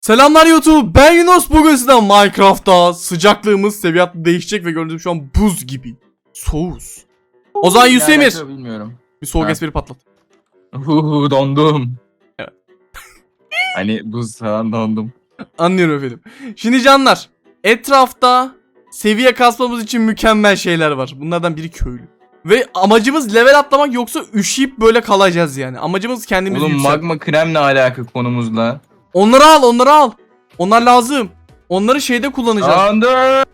Selamlar YouTube ben Yunus bugün sizden Minecraft'ta sıcaklığımız seviyatlı değişecek ve gördüğünüz şu an buz gibi. Soğuz. O zaman Yusemir alaka Bilmiyorum. bir soğuk Ha. espri patlat. Uhu dondum. Evet. hani buz falan dondum. Anlıyorum efendim. Şimdi canlar etrafta seviye kasmamız için mükemmel şeyler var. Bunlardan biri köylü. Ve amacımız level atlamak yoksa üşüyüp böyle kalacağız yani. Amacımız kendimizi Oğlum yükselt. magma krem ne alaka konumuzla? Onları al onları al. Onlar lazım. Onları şeyde kullanacağız. Andır.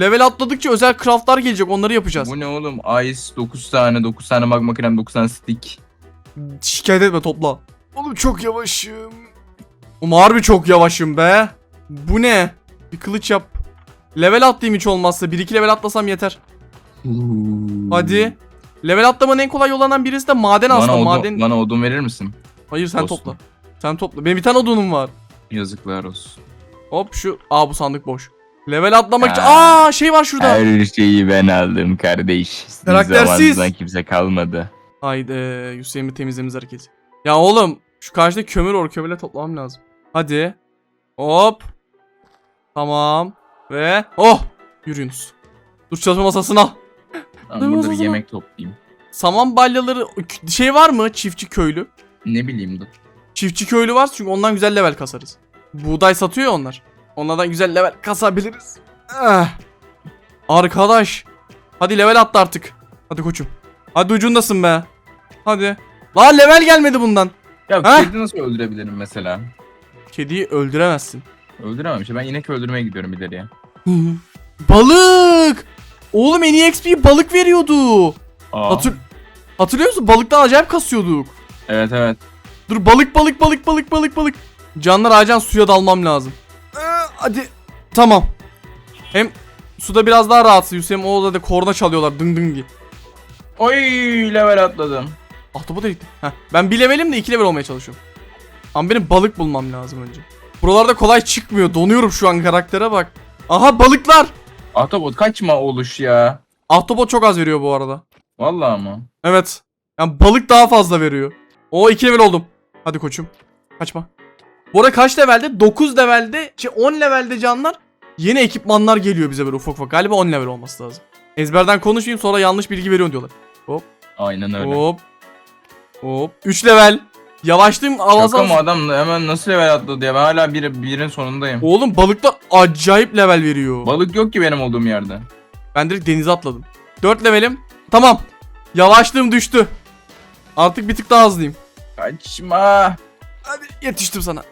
Level atladıkça özel craftlar gelecek onları yapacağız. Bu ne oğlum? Ice 9 tane, 9 tane magma krem, 9 tane stick. Şikayet etme topla. Oğlum çok yavaşım. Oğlum harbi çok yavaşım be. Bu ne? Bir kılıç yap. Level atlayayım hiç olmazsa. 1-2 level atlasam yeter. Hadi. Level atlamanın en kolay yollarından birisi de maden Bana aslında. odun, Maden... bana odun verir misin? Hayır sen Olsun. topla. Sen topla. Benim bir tane odunum var. Yazıklar olsun. Hop şu. Aa bu sandık boş. Level atlamak için. Aa şey var şurada. Her şeyi ben aldım kardeş. Sizin Karaktersiz. zamanınızdan kimse kalmadı. Haydi Hüseyin'i temizlemiz hareketi. Ya oğlum şu karşıda kömür or kömürle toplamam lazım. Hadi. Hop. Tamam. Ve oh yürüyünüz. Dur çalışma masasına. Ben Dur, burada bir yemek toplayayım. Saman balyaları şey var mı çiftçi köylü? Ne bileyim dur. Çiftçi köylü var çünkü ondan güzel level kasarız. Buğday satıyor ya onlar. Onlardan güzel level kasabiliriz. Ah. Arkadaş. Hadi level attı artık. Hadi koçum. Hadi ucundasın be. Hadi. Lan level gelmedi bundan. Ya Ha? kedi nasıl öldürebilirim mesela? Kediyi öldüremezsin. Öldüremem işte ben inek öldürmeye gidiyorum ileriye. Balık. Oğlum en iyi XP balık veriyordu. Aa. Hatır Hatırlıyor musun? Balıktan acayip kasıyorduk. Evet evet. Dur balık balık balık balık balık balık. Canlar acan suya dalmam lazım. Ee, hadi. Tamam. Hem suda biraz daha rahatsız. Hüseyin o da korna çalıyorlar dıng dıng diye. Oy level atladım. Ahtapot gitti. Heh. Ben bir levelim de iki level olmaya çalışıyorum. Ama benim balık bulmam lazım önce. Buralarda kolay çıkmıyor. Donuyorum şu an karaktere bak. Aha balıklar. Ahtapot kaçma oluş ya. Ahtapot çok az veriyor bu arada. Vallahi mı? Evet. Yani balık daha fazla veriyor. O 2 level oldum. Hadi koçum. Kaçma. Bu arada kaç levelde? 9 levelde, şey 10 levelde canlar. Yeni ekipmanlar geliyor bize böyle ufak ufak. Galiba 10 level olması lazım. Ezberden konuşmayayım sonra yanlış bilgi veriyorsun diyorlar. Aynen öyle. Hop. Hop. 3 level. Yavaşlığım Şaka avazan. mı adam hemen nasıl level atladı ya ben hala bir, birin sonundayım. Oğlum balıklar acayip level veriyor. Balık yok ki benim olduğum yerde. ben direkt denize atladım. 4 levelim. Tamam. Yavaşlığım düştü. Artık bir tık daha hızlıyım. Kaçma. Hadi yetiştim sana.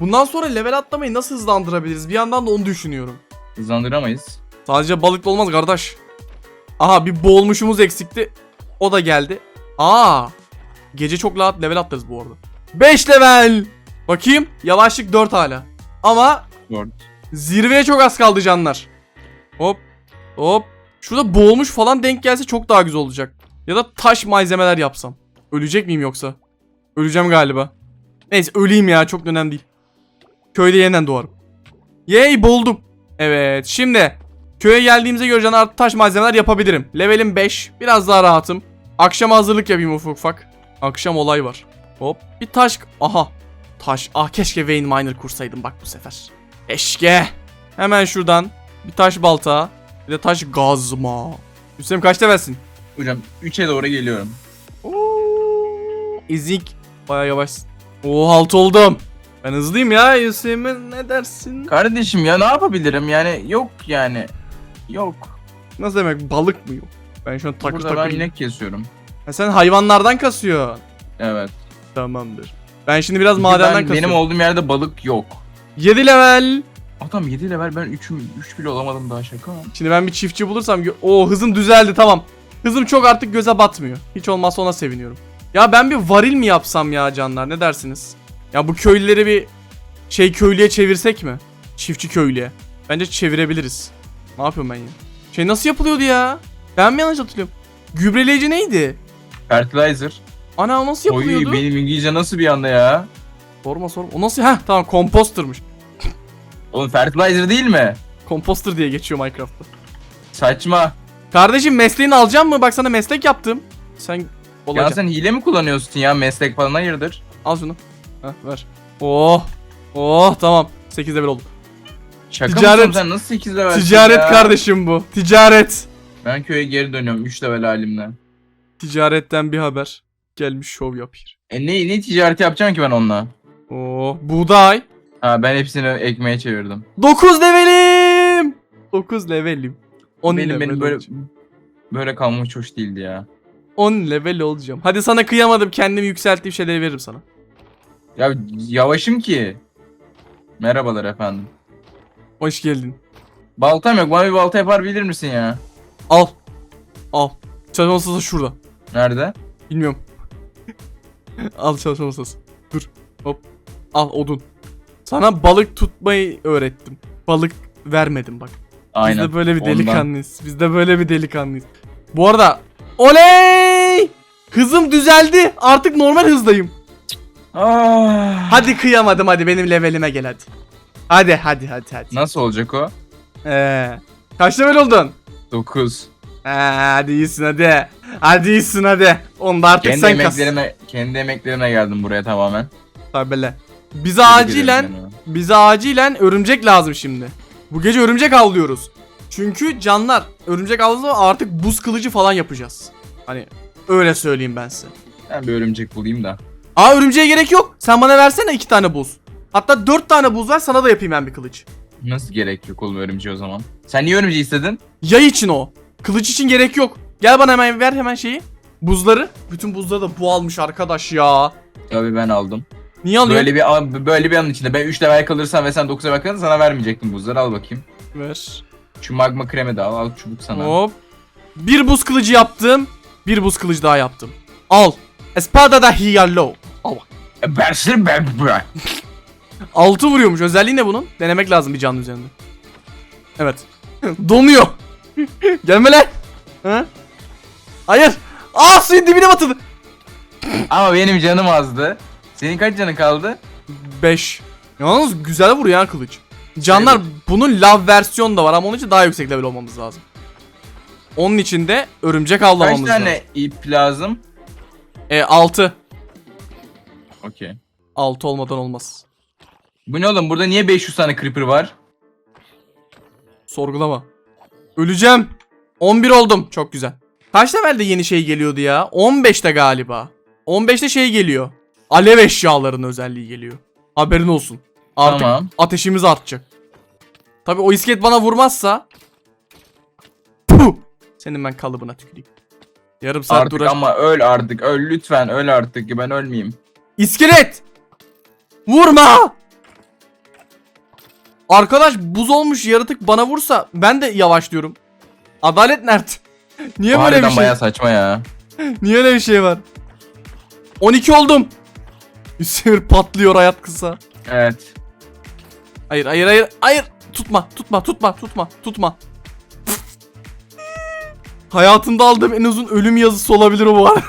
Bundan sonra level atlamayı nasıl hızlandırabiliriz? Bir yandan da onu düşünüyorum. Hızlandıramayız. Sadece balıkla olmaz kardeş. Aha bir boğulmuşumuz eksikti. O da geldi. Aa. Gece çok rahat level atlarız bu arada. 5 level. Bakayım. Yavaşlık 4 hala. Ama Dört. zirveye çok az kaldı canlar. Hop. Hop. Şurada boğulmuş falan denk gelse çok daha güzel olacak. Ya da taş malzemeler yapsam. Ölecek miyim yoksa? Öleceğim galiba. Neyse öleyim ya çok önemli değil. Köyde yeniden doğarım. Yey buldum. Evet şimdi köye geldiğimizde göreceğin artık taş malzemeler yapabilirim. Levelim 5. Biraz daha rahatım. Akşam hazırlık yapayım ufak ufak. Akşam olay var. Hop bir taş. Aha. Taş. Ah keşke Vein Miner kursaydım bak bu sefer. Keşke. Hemen şuradan bir taş balta. Bir de taş gazma. Hüseyin kaç levelsin? Hocam 3'e doğru geliyorum. Oo, İzik. Baya yavaş. Oo halt oldum. Ben hızlıyım ya Hüseyin ne dersin? Kardeşim ya ne yapabilirim yani yok yani. Yok. Nasıl demek balık mı yok? Ben şu an takır Burada takır. ben inek kesiyorum. Ha, sen hayvanlardan kasıyorsun. Evet. Tamamdır. Ben şimdi biraz Çünkü madenden ben, kasıyorum. benim olduğum yerde balık yok. 7 level. Adam 7 level ben 3 3 bile olamadım daha şaka. Şimdi ben bir çiftçi bulursam o hızım düzeldi tamam. Hızım çok artık göze batmıyor. Hiç olmazsa ona seviniyorum. Ya ben bir varil mi yapsam ya canlar ne dersiniz? Ya bu köylüleri bir şey köylüye çevirsek mi? Çiftçi köylüye. Bence çevirebiliriz. Ne yapıyorum ben ya? Şey nasıl yapılıyordu ya? Ben mi yanlış hatırlıyorum? Gübreleyici neydi? Fertilizer. Ana o nasıl Oy yapılıyordu? benim İngilizce nasıl bir anda ya? Sorma sorma. O nasıl? Heh tamam composter'mış. Oğlum fertilizer değil mi? Composter diye geçiyor Minecraft'ta. Saçma. Kardeşim mesleğini alacağım mı? Bak sana meslek yaptım. Sen Ya olacaksın. sen hile mi kullanıyorsun ya meslek falan hayırdır? Al şunu. Heh, ver. Oh. Oh tamam. 8 level oldum. Şaka Ticaret- mısın sen nasıl 8 level Ticaret ya? kardeşim bu. Ticaret. Ben köye geri dönüyorum 3 level halimden. Ticaretten bir haber. Gelmiş şov yapıyor. E ne, ne ticareti yapacağım ki ben onunla? Oh buğday. Ha ben hepsini ekmeğe çevirdim. 9 levelim. 9 levelim. 10 benim level benim böyle böyle hiç hoş değildi ya. 10 level olacağım. Hadi sana kıyamadım. Kendimi yükselttiğim şeyleri veririm sana. Ya yavaşım ki. Merhabalar efendim. Hoş geldin. Baltam yok. Bana bir balta yapar bilir misin ya? Al. Al. Çalışma masası şurada. Nerede? Bilmiyorum. Al çalışma masası. Dur. Hop. Al odun. Sana balık tutmayı öğrettim. Balık vermedim bak. Aynen. Biz de böyle bir Ondan. delikanlıyız. Biz de böyle bir delikanlıyız. Bu arada oley! Hızım düzeldi. Artık normal hızdayım. Ah. Hadi kıyamadım hadi benim levelime gel hadi. Hadi hadi hadi hadi. Nasıl olacak o? Ee, kaç level oldun? 9. Ha, hadi iyisin hadi. Hadi iyisin hadi. Onu da artık Kendi sen kas. emeklerime, kendi emeklerime geldim buraya tamamen. Tabele. Bize Tebrik acilen bize acilen örümcek lazım şimdi. Bu gece örümcek avlıyoruz. Çünkü canlar örümcek zaman artık buz kılıcı falan yapacağız. Hani öyle söyleyeyim ben size. Ben bir örümcek bulayım da. Aa örümceğe gerek yok. Sen bana versene iki tane buz. Hatta dört tane buz ver sana da yapayım ben bir kılıç. Nasıl gerek yok oğlum örümceği o zaman? Sen niye örümceği istedin? Yay için o. Kılıç için gerek yok. Gel bana hemen ver hemen şeyi. Buzları. Bütün buzları da bu almış arkadaş ya. Tabii ben aldım. Niye alıyorsun? Böyle bir an- böyle bir anın içinde ben 3 level kalırsam ve sen 9 level kalırsan sana vermeyecektim buzları al bakayım. Ver. Şu magma kremi de al al çubuk sana. Hop. Bir buz kılıcı yaptım. Bir buz kılıcı daha yaptım. Al. Espada da Hiallo. Al bak. Bersin ben bırak. Altı vuruyormuş. Özelliği ne bunun? Denemek lazım bir canlı üzerinde. Evet. Donuyor. Gelme lan. Ha? Hayır. Aa suyun dibine batırdı. Ama benim canım azdı. Senin kaç canın kaldı? 5. Yalnız güzel vuruyor ya kılıç. Canlar bunun lav versiyonu da var ama onun için daha yüksek level olmamız lazım. Onun için de örümcek Kaç avlamamız tane lazım. ip lazım? E 6. Okey. 6 olmadan olmaz. Bu ne oğlum burada niye 500 tane creeper var? Sorgulama. Öleceğim. 11 oldum. Çok güzel. Kaç levelde yeni şey geliyordu ya? 15'te galiba. 15'te şey geliyor. Alev eşyalarının özelliği geliyor. Haberin olsun. Artık Tamam. ateşimiz artacak. Tabi o iskelet bana vurmazsa. Senin ben kalıbına tüküreyim. Yarım saat Artık duraş. ama öl artık öl lütfen öl artık ben ölmeyeyim. İskelet! Vurma! Arkadaş buz olmuş yaratık bana vursa ben de yavaşlıyorum. Adalet nerede? Niye böyle bir şey? bayağı saçma ya. Niye öyle bir şey var? 12 oldum. Hüseyin patlıyor hayat kısa. Evet. Hayır hayır hayır hayır. Tutma tutma tutma tutma tutma. Hayatımda aldığım en uzun ölüm yazısı olabilir o bu arada.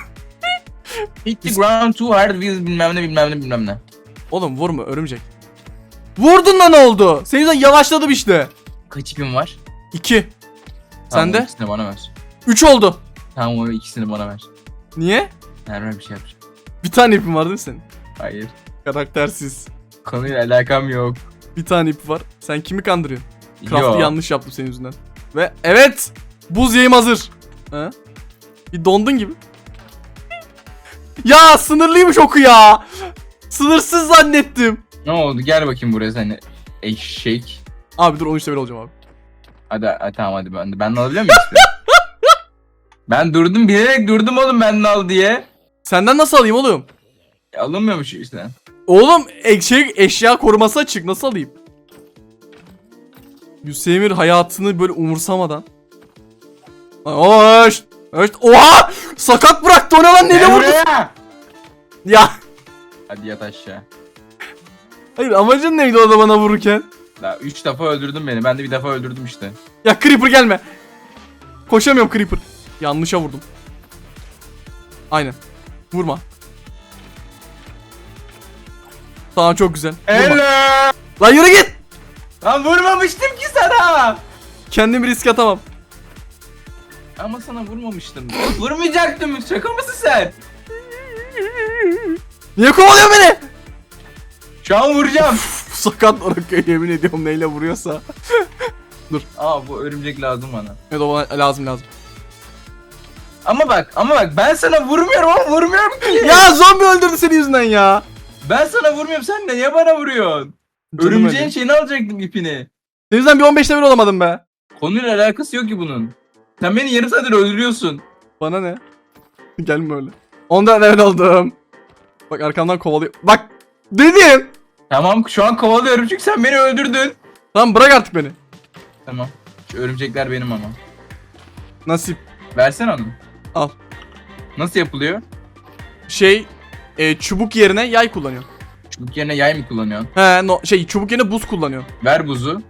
Hit the ground too hard with bilmem ne bilmem ne bilmem ne. Oğlum vurma örümcek. Vurdun da ne oldu? Senin yüzünden yavaşladım işte. Kaç ipim var? 2. Tamam, Sen de? o ikisini bana ver. 3 oldu. Tamam o ikisini bana ver. Niye? Nerede bir şey yapacağım. Bir tane ipim var değil mi senin? Hayır. Karaktersiz. Konuyla alakam yok. Bir tane ip var. Sen kimi kandırıyorsun? Craft'ı Yo. yanlış yaptım senin yüzünden. Ve evet! Buz yayım hazır. Ha? Bir dondun gibi. ya sınırlıymış oku ya. Sınırsız zannettim. Ne oldu? Gel bakayım buraya sen eşek. Abi dur 13 level olacağım abi. Hadi, hadi tamam hadi ben de. Ben de alabiliyor muyum işte? ben durdum bilerek durdum oğlum ben de al diye. Senden nasıl alayım oğlum? E, alınmıyormuş işte. Oğlum e- şey, eşya koruması açık nasıl alayım? Hüseyin hayatını böyle umursamadan. Hoş. Hoş. Oha! Sakat bıraktı o ne lan neyle vurdu? buraya. Ya. Hadi yat aşağı. Hayır amacın neydi o da bana vururken? Daha 3 defa öldürdün beni. Ben de bir defa öldürdüm işte. Ya Creeper gelme. Koşamıyorum Creeper. Yanlışa vurdum. Aynen. Vurma. Tamam çok güzel. Hello. Lan yürü git. Lan vurmamıştım ki sana. Kendim risk atamam. Ama sana vurmamıştım. Vurmayacaktım. Şaka mısın sen? Niye kovalıyor beni? Şu an vuracağım. Sakat bırakıyor yemin ediyorum neyle vuruyorsa. Aa bu örümcek lazım bana. Evet o bana lazım lazım. Ama bak ama bak ben sana vurmuyorum ama vurmuyorum ki. Ya zombi öldürdü seni yüzünden ya. Ben sana vurmuyorum sen de niye bana vuruyorsun? Canım Örümceğin öyle. şeyini alacaktım ipini. Senin yüzünden bir 15 level olamadım be. Konuyla alakası yok ki bunun. Sen beni yarım saattir öldürüyorsun. Bana ne? Gelme öyle. Ondan level oldum. Bak arkamdan kovalıyor. Bak dedim. Tamam şu an kovalıyorum çünkü sen beni öldürdün. Tamam bırak artık beni. Tamam. Şu örümcekler benim ama. Nasip. Versene onu. Al. Nasıl yapılıyor? Şey e, çubuk yerine yay kullanıyor. Çubuk yerine yay mı kullanıyorsun? He no, şey çubuk yerine buz kullanıyor. Ver buzu.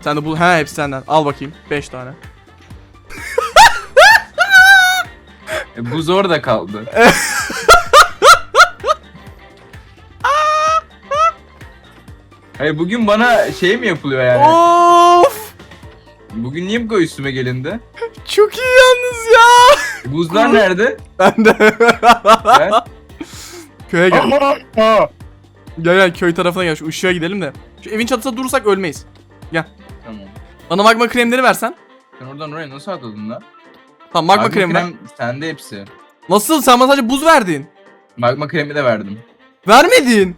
Sen de bu he hepsi senden. Al bakayım 5 tane. E, buz orada kaldı. Hayır bugün bana şey mi yapılıyor yani? Of! Bugün niye bu kadar üstüme gelindi? Çok iyi yalnız ya. Buzlar nerede? Ben de. Ben... Köye gel. Gel gel köy tarafına gel. Şu ışığa gidelim de. Şu evin çatısında durursak ölmeyiz. tamam. Bana magma kremleri versen. Sen oradan oraya nasıl atladın lan? Tamam magma, kremi ver. krem sende hepsi. Nasıl? Sen bana sadece buz verdin. Magma kremi de verdim. Vermedin.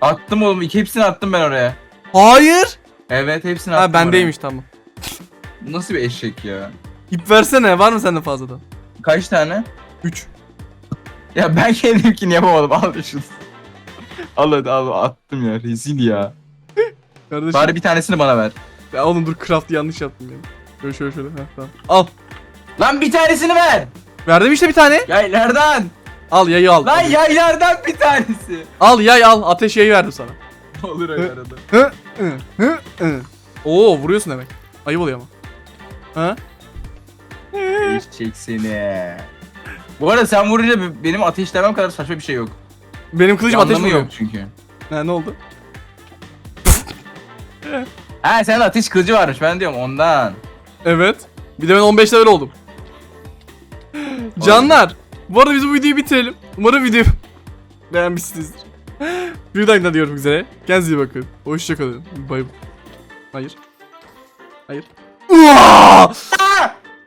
Attım oğlum. iki hepsini attım ben oraya. Hayır. Evet hepsini attım Ha bendeymiş tamam. oraya. Nasıl bir eşek ya? İp versene. Var mı sende fazladan? Kaç tane? 3. Ya ben kendimkini yapamadım. Al şunu. al hadi al attım ya. Rezil ya. Kardeşim. Bari bir tanesini bana ver. Ya oğlum dur craft yanlış yaptım ya. Şöyle şöyle şöyle. Heh, tamam. Al. Lan bir tanesini ver. Verdim işte bir tane. Yaylardan. Al yayı al. Lan Hadi. yaylardan bir tanesi. Al yay al. Ateş yayı verdim sana. Olur öyle arada. Hı hı hı hı. Oo vuruyorsun demek. Ayıp oluyor ama. Ha? Eşek seni. Bu arada sen vurunca be- benim ateşlemem kadar saçma bir şey yok. Benim kılıcım ateş Anlamı vuruyor. yok çünkü. Ha ne oldu? Ha sen ateş kılıcı varmış ben diyorum ondan. Evet. Bir de ben 15 level oldum. Canlar. Bu arada biz bu videoyu bitirelim. Umarım video beğenmişsinizdir. Bir de görüşmek üzere. Kendinize iyi bakın. Hoşçakalın. Bay. Hayır. Hayır. Uaa!